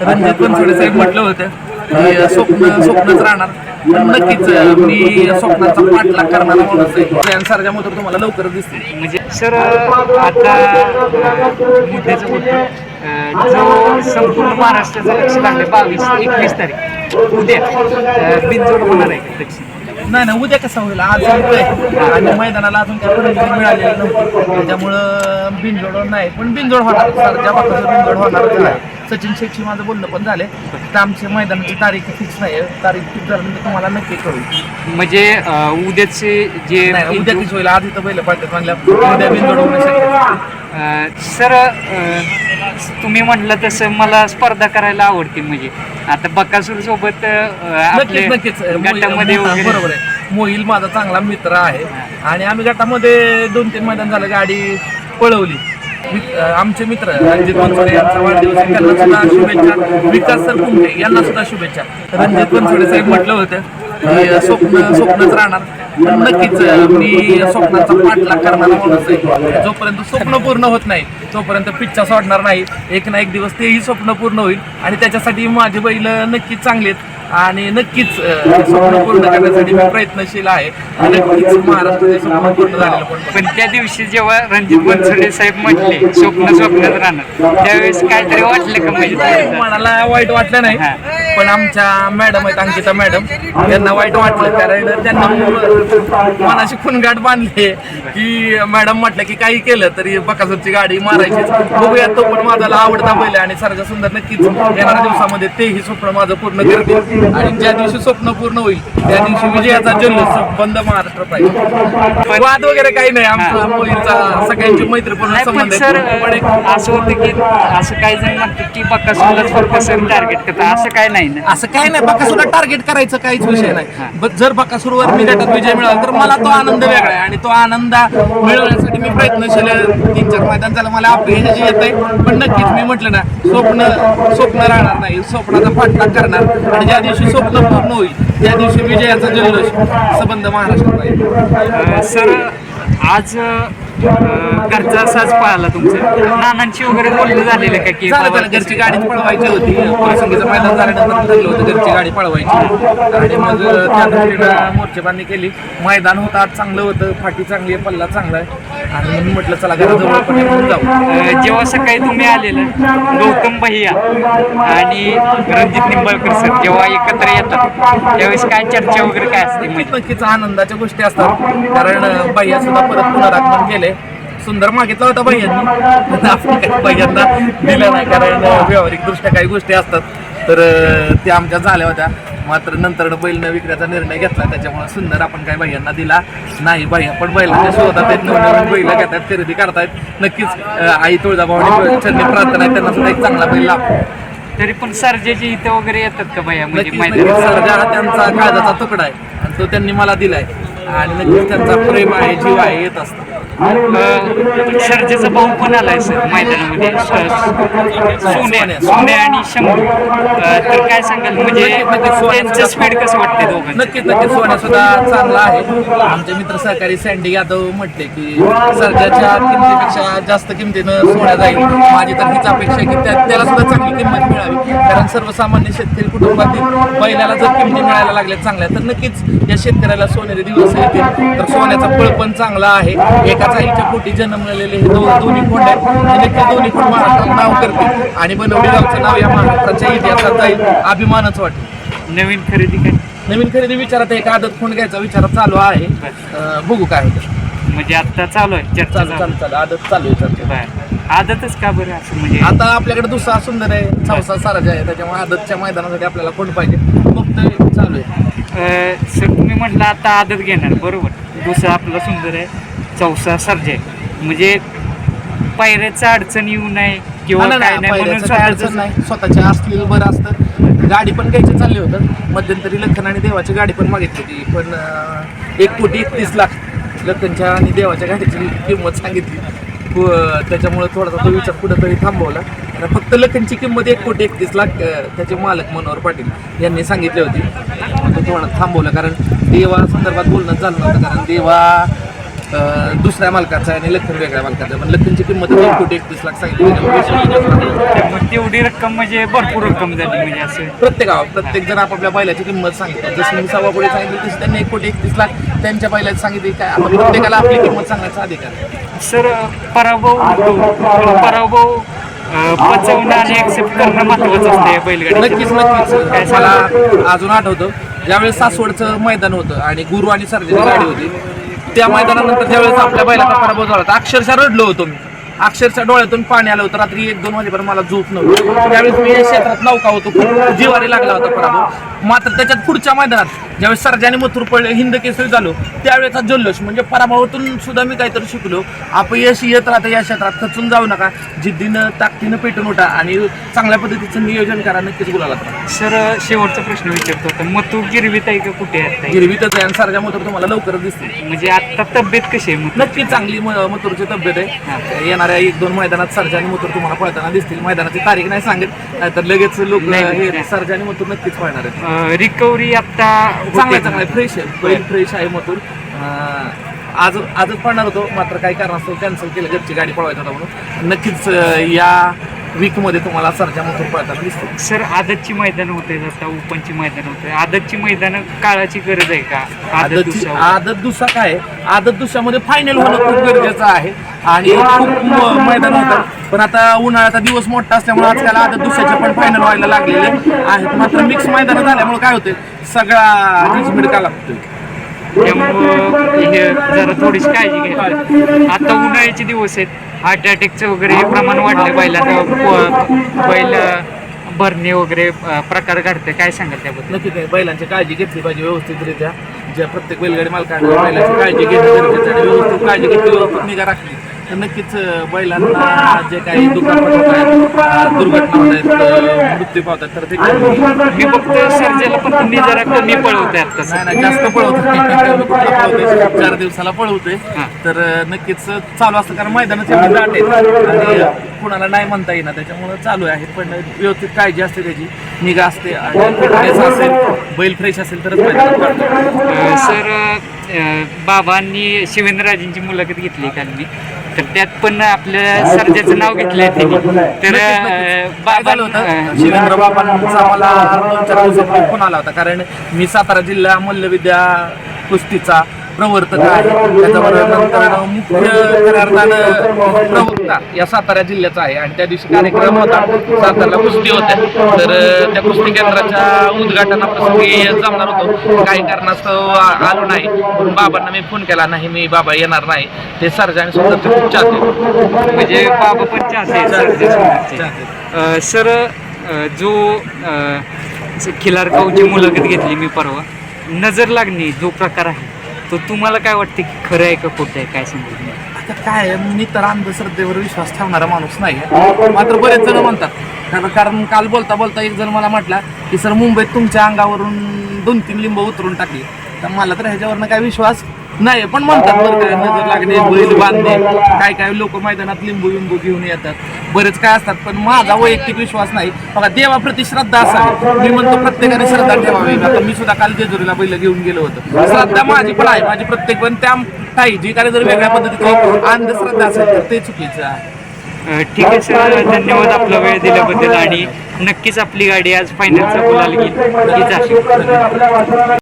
रणजित बनसोडे साहेब म्हटलं होतं की स्वप्न स्वप्नच राहणार. पण नक्कीच मी स्वप्नाचा पाठलाग करणारा माणूस आहे यांसारख्या मोटर तुम्हाला लवकरच दिसते म्हणजे सर आता मुद्द्याचं बोलतो जो संपूर्ण महाराष्ट्राचं लक्ष लागले बावीस एकवीस तारीख. उद्या बिनजोड होणार आहे लक्ष नाही नाही उद्या कसं होईल? आज होतोय आणि मैदानाला अजून काही परमिशन मिळालेलं नव्हतं. त्याच्यामुळं बिनजोड नाही पण बिनजोड होणार. सर ज्या बाबतीत बिनजोड होणारच आहे. सचिन शेठशी माझं बोलणं पण झालंय. फक्त आमच्या मैदानाची तारीख फिक्स नाही तारीख फिक्स झाल्यानंतर तुम्हाला नक्की कळू. म्हणजे उद्याचे जे नाही उद्या किती होईल. आज इथं पहिलं पाहिजे म्हणल्या उद्या बिनजोड आहे. अं, सर तुम्ही म्हटलं तसं मला स्पर्धा करायला आवडते म्हणजे. आता बकासूर सोबत नक्कीच नक्कीच. गटामध्ये मोहिल- वगैरे. बरोबर आहे. मोहिल माझा चांगला मित्र आहे. आणि आम्ही गटामध्ये दोन तीन मैदान झालं गाडी पळवली. मित- अं, आमचे मित्र रणजित बनसोडे यांचा वाढदिवस आहे. त्यांना सुद्धा शुभेच्छा. विकास सर कुंटे यांना सुद्धा शुभेच्छा. रणजित बनसोडे साहेब म्हटलं होतं स्वप्न स्वप्नच राहणार. पण नक्कीच मी स्वप्नाचा पाठलाग करणारा माणूस आहे. जोपर्यंत स्वप्न पूर्ण होत नाही तोपर्यंत पिच्चा सोडणार नाही. एक ना एक दिवस तेही स्वप्न पूर्ण होईल. आणि त्याच्यासाठी माझे बैल नक्कीच चांगले आहेत. आणि नक्कीच स्वप्न पूर्ण करण्यासाठी मी प्रयत्नशील आहे. नक्कीच महाराष्ट्राचे स्वप्न पूर्ण झालेलं पण त्या दिवशी जेव्हा रणजित बनसोडे साहेब म्हटले स्वप्न स्वप्नच राहणार. त्यावेळेस काहीतरी वाटलं का म्हणजे? मनाला वाईट वाटलं नाही. पण आमच्या मॅडम आहेत अंकिता मॅडम त्यांना वाईट वाटलं. कारण त्यांना मनाशी खुणगाठ बांधली की मॅडम म्हटलं की काही केलं तरी बकासूरची गाडी मारायचीच. बघूया तो पण माझा आवडता बैल आणि सरजा सुंदर नक्कीच येणाऱ्या दिवसामध्ये तेही स्वप्न माझं पूर्ण करते आणि ज्या दिवशी स्वप्न पूर्ण होईल त्या दिवशी विजयाचा जल्लोष बंद महाराष्ट्र पाहिजे वाद वगैरे काही नाही आमचा मोहीचा सगळ्यांची मैत्रीपूर्ण संबंध सर आहे. पण एक असं होतं की असं काही जण म्हणतात की बकासूरलाच फक्त सर टार्गेट करतात असं काय नाही ना. असं काही नाही बकासूरला टार्गेट करायचं काहीच विषय नाही. जर बकासूरवर मी गटात विजय मिळाला तर मला तो आनंद वेगळा आहे आणि तो आनंद मिळवण्यासाठी मी प्रयत्नशील. तीन चार मैदान झालं मला अपयश येत आहे पण नक्कीच मी म्हटलं ना स्वप्न स्वप्न राहणार नाही. स्वप्नाचा पाठलाग करणार. आणि ज्या दिवशी स्वप्न पूर्ण होईल. त्या दिवशी विजयाचा जल्लोष संबंध महाराष्ट्रात आहे. सर आज घरचा असाच पाहिला तुमचं. नानांची वगैरे बोलणं झालेलं का की झालं बाबा त्याला घरची गाडी पळवायची होती. प्रसंगीचं मैदान झाल्यानंतर ठरलं होतं घरची गाडी पळवायची. आणि मग त्या दृष्टीनं मोर्चेबांधणी केली. मैदान होतं आज चांगलं होतं. फाटी चांगली आहे पल्ला चांगला आहे. आणि म्हणून म्हटलं चला घराजवळ पण जाऊ. अं, जेव्हा सकाळी तुम्ही आलेलं गौतम भैया आणि रणजित निंबाळकर सर जेव्हा एकत्र येतात त्यावेळेस काय चर्चा वगैरे काय असते नक्कीच म्हणजे नक्कीच आनंदाच्या गोष्टी असतात. कारण अं, भैया सुद्धा परत पुनरागमन केले सुंदर मागितला होता भैयांनी. पण आपण भैयांना दिलं नाही कारण व्यावहारिक दृष्ट्या काही गोष्टी असतात. तर त्या आमच्या झाल्या होत्या. मात्र नंतर बैल न विकण्याचा निर्णय घेतला. त्याच्यामुळे सुंदर आपण काही भैयांना दिला नाही. भैया पण बैलांच्या शोधात आहेत. नवनवीन बैल घेतात खरेदी करतायत. नक्कीच आई तुळजाभवानी प्रार्थना आहे. त्यांना सुद्धा एक चांगला बैल लाभ. तरी पण सर्जेचे इथं वगैरे येतात का भैया म्हणजे सर्जा हा त्यांचा काळजाचा तुकडा आहे. आणि तो त्यांनी मला दिलाय. आणि नक्कीच त्यांचा प्रेम आहे जीव आहे येत असतो. शर्जेचं भाऊ पण आलाय सर मैदानामध्ये. सोने सोने आणि शंभर तर काय सांगाल? म्हणजे त्यांचं स्पीड कसं वाटते दोघांचं? नक्कीच नक्कीच. सोन्या सुद्धा चांगला आहे. आमचे मित्र सहकारी सँडी यादव म्हटले की सर्जाच्या किमतीपेक्षा जास्त किमतीनं सोन्या जाईल. माझी तर हीच अपेक्षा आहे की त्या- त्याला सुद्धा चांगली किंमत मिळावी. कारण सर्वसामान्य शेतकरी कुटुंबातील बैलाला जर किमती मिळायला लागल्या चांगल्या तर नक्कीच या शेतकऱ्याला सोनेरी दिवस येतील. तर सोन्याचा पळ पण चांगला आहे. एकाच आईच्या पोटी जन्मलेले हे दो- दोन्ही खोंड आहेत नक्की दोन्ही खोंड महाराष्ट्रात नाव करतील. आणि बनवडी गावचं नाव या महाराष्ट्राच्या इतिहासात जाईल अभिमानच वाटेल. नवीन खरेदी काय? नवीन खरेदी विचारात एक आदत फोन घ्यायचा विचार चालू आहे. बघू काय होतं. म्हणजे आता चालू आहे चर्चा चालू चालू. चालू आदत चालू आहे चर्चा. आदतच का बरं असं म्हणजे? आता आपल्याकडे दुसरा सुंदर आहे चौसा साराजा आहे त्याच्यामुळे आदतच्या मैदानासाठी आपल्याला कोण पाहिजे. फक्त चालू आहे. सर तुम्ही म्हटलं आता आदत घेणार बरोबर. दुसरं आपलं सुंदर आहे. चौसा सर्जे. म्हणजे पायऱ्याचं अडचण येऊ नये किंवा नाही, काय म्हणून अडचण नाही. स्वतःचे असलेलं बरं असतं. गाडी पण घ्यायची चालली होतं. मध्यंतरी लखन आणि देवाची गाडी पण मागितली होती. पण एक कोटी एकतीस लाख लखनच्या आणि देवाच्या गाडीची किंमत सांगितली. त्याच्यामुळे थोडासा तो विचार कुठंतरी थांबवला. आणि फक्त लखनची किंमत एक कोटी एकतीस लाख त्याचे मालक मनोहर पाटील यांनी सांगितली होती. तो थोडा थांबवला कारण देवा संदर्भात बोलणं झालं नव्हतं कारण देवा दुसऱ्या मालकाचा आहे आणि लखन वेगळ्या मालकाचा. पण लखनची किंमत एक कोटी एकतीस लाख सांगितली. मग तेवढी रक्कम म्हणजे भरपूर रक्कम झाली म्हणजे असं. प्रत्येक प्रत्येक जण आपापल्या बैलाची किंमत सांगतो जसं मी सव्वा कोटी सांगितली तशी त्यांनी एक कोटी एकतीस लाख त्यांच्या बैलाची सांगितली. काय आता प्रत्येकाला आपली किंमत सांगण्याचा अधिकार सर पराभव पराभव अं, पचवणं आणि ऍक्सेप्ट करणं महत्वाचं असतं या बैलगाडी नक्कीच नक्कीच. मला अजून आठवतं ज्यावेळेस सासवडचं मैदान होतं आणि गुरु आणि सर्जेची गाडी होती त्या मैदानानंतर ज्यावेळेस आपल्या बैलाचा पराभव झाला होता अक्षरशः रडलो होतो मी. अक्षरशः डोळ्यातून पाणी आलं होतं. रात्री एक दोन वाजेपर्यंत मला झोप नव्हती. त्यावेळेस मी या क्षेत्रात नौका होतो खूप जिवारी लागला होता पराभव. मात्र त्याच्यात पुढच्या मैदानात ज्यावेळेस सर्जाने मथुर पडले हिंद केसरी झालो त्यावेळेचा जल्लोष म्हणजे पराभवातून सुद्धा मी काहीतरी शिकलो. अपयश येत राहतं या क्षेत्रात खचून जाऊ नका. जिद्दीनं ताकदीनं पेटून उठा आणि चांगल्या पद्धतीचं नियोजन करा. नक्कीच गुलाला सर शेवटचा प्रश्न विचारतो मग तू गिरवीत आहे का कुठे आहे? गिरवीतच आहे आणि सारख्या मथुर तुम्हाला लवकरच दिसतील. म्हणजे आता तब्येत कशी आहे नक्की चांगली मथुरची तब्येत आहे. येणाऱ्या एक दोन मैदानात सर्जा आणि मथुर तुम्हाला पळताना दिसतील. मैदानाची तारीख नाही सांगत नाहीतर लगेच लोक नाही. हे सर्जा आणि मथुर नक्कीच पळणार आहेत. रिकव्हरी आता चांगला होते. चांगला फ्रेश आहे. बैल फ्रेश आहे मथुर अं, आज आजच पळणार होतो. मात्र काही कारणास्तव कॅन्सल केलं. घरची गाडी पळवायची होता म्हणून. नक्कीच अं, या वीकमध्ये तुम्हाला सरजा मथुर पळताना दिसतील सर आदतची मैदान होते आता ओपनची मैदान होते. आदतची मैदान काळाची गरज आहे का? आदत आदतची दुसरा आदत दुसरा काय? आहे? आदत दुसऱ्यामध्ये फायनल होणं खूप गरजेचं आहे. आणि खूप म- मैदान होतात पण आता उन्हाळ्याचा दिवस मोठा असल्यामुळे आजकाल आदत दुसऱ्याचे पण फायनल व्हायला लागलेले आहेत. मात्र मिक्स मैदान झाल्यामुळे काय होते सगळा रिचमिड का लागतोय त्यामुळं जरा थोडीशी काळजी घ्या. आता उन्हाळ्याचे दिवस आहेत. हार्ट अटॅकचं वगैरे हे प्रमाण वाढलं बैलांना. बैल भरणे वगैरे प्रकार घडते काय सांगाल त्याबद्दल? नक्की काय बैलांची काळजी घेतली पाहिजे व्यवस्थितरित्या. ज्या प्रत्येक बैलगाडी मालकांना बैलांची काळजी घेतली व्यवस्थित काळजी घेतली व्यवस्थित निगा राखली. तर नक्कीच बैलांना जे काही दुखापत होत आहेत अं, दुर्घटना होत आहेत मृत्यू पावतात तर ते मी बघतो सर्जाला पण तुम्ही जरा कमी पळवताय आता नाही नाही जास्त पळवतोय? चार दिवसाला पळवतोय. हा. तर नक्कीच चालू असतं कारण मैदानाचे दाट आहेत आणि कुणाला नाही म्हणता येईना. त्याच्यामुळे चालू आहे. पण व्यवस्थित काळजी असते त्याची. निगा असते. असेल बैल फ्रेश असेल तरच सर बाबांनी शिवेंद्रराजेंची मुलाखत घेतली काल मी. तर त्यात पण आपल्या सर्जाचं नाव घेतलंय त्यांनी. तर बाबा झालं होतं? शिवेंद्र बाबांचा मला दोन चार दिवसापूर्वी फोन आला होता कारण मी सातारा जिल्हा मल्लविद्या कुस्तीचा प्रवर्तक आहे. त्याच्याबरोबर मुख्य अर्थानं प्रवक्ता या सातारा जिल्ह्याचा आहे. आणि त्या दिवशी कार्यक्रम होता. सातारला कुस्ती होत्या. तर त्या कुस्ती केंद्राच्या उद्घाटनाप्रसंगी जमणार होतो. काही कारणास्तव आलो नाही. बाबांना मी फोन केला. नाही मी बाबा येणार नाही. ते सर्जाने सुद्धा ते खूप चाहते. म्हणजे बाबा पण चाहते. सर जो खिलारगावची मुलाखत घेतली मी परवा. नजर लागणे जो प्रकार आहे. तर तुम्हाला काय वाटते की खरं आहे का खोटं आहे? काय सांगितलं आता काय आहे, मी तर अंधश्रद्धेवर विश्वास ठेवणारा माणूस नाही आहे. मात्र बरेच जण म्हणतात. कारण- कारण काल बोलता बोलता एक जण मला म्हटला की सर मुंबईत तुमच्या अंगावरून दोन तीन लिंब उतरून टाकली. तर मला तर ह्याच्यावरनं काय विश्वास नाही पण म्हणतात बरं काय नजर लागणे बैल बांधणे काय काय लोक मैदानात लिंबू लिंबू घेऊन येतात. बरेच काय असतात पण माझा वैयक्तिक विश्वास नाही. बघा देवाप्रती श्रद्धा असावी. मी म्हणतो प्रत्येकाने श्रद्धा ठेवावी. आता मी सुद्धा काल जेजुरीला बैल घेऊन गेलो होतो. श्रद्धा माझी पण आहे. माझी प्रत्येक पण त्या काही जी काही जर वेगळ्या पद्धतीची अंधश्रद्धा असेल तर ते चुकीचं आहे. ठीक आहे सर. धन्यवाद आपला वेळ दिल्याबद्दल आणि नक्कीच आपली गाडी आज फायनलचा आशा